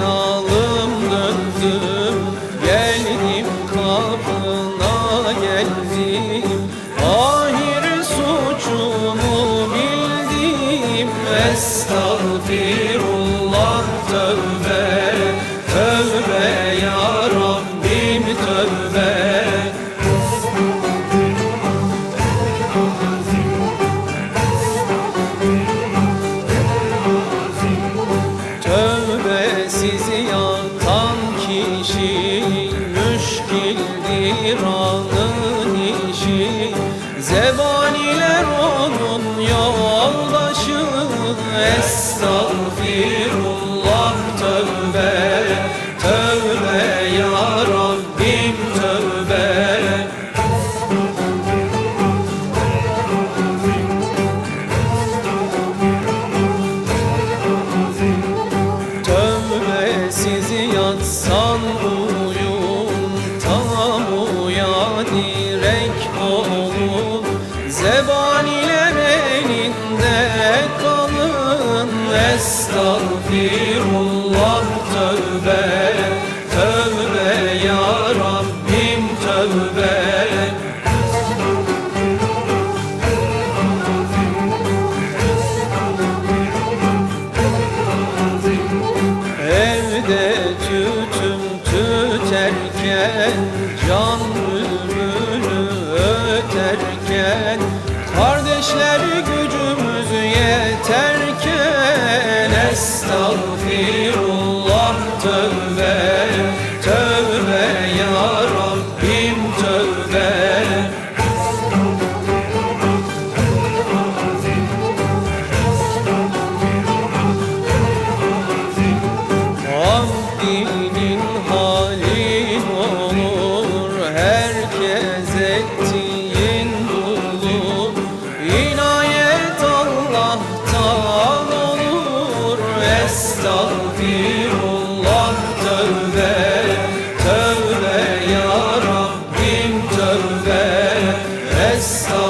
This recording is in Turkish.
know kişi Müşkildir anın işi. Zebaniler onun yoldaşı Estağfirullah Tövbe Zebaniler elinde kalın. Estağfirullah tövbe Tövbe ya Rabbim tövbe. Evde tütün tüterken Can bülbülü öterken Kardeşler gücümüz yeterken Estağfirullah Tövbe Estağfirullah tövbe Tövbe ya Rabbim tövbe. Estağfirullah.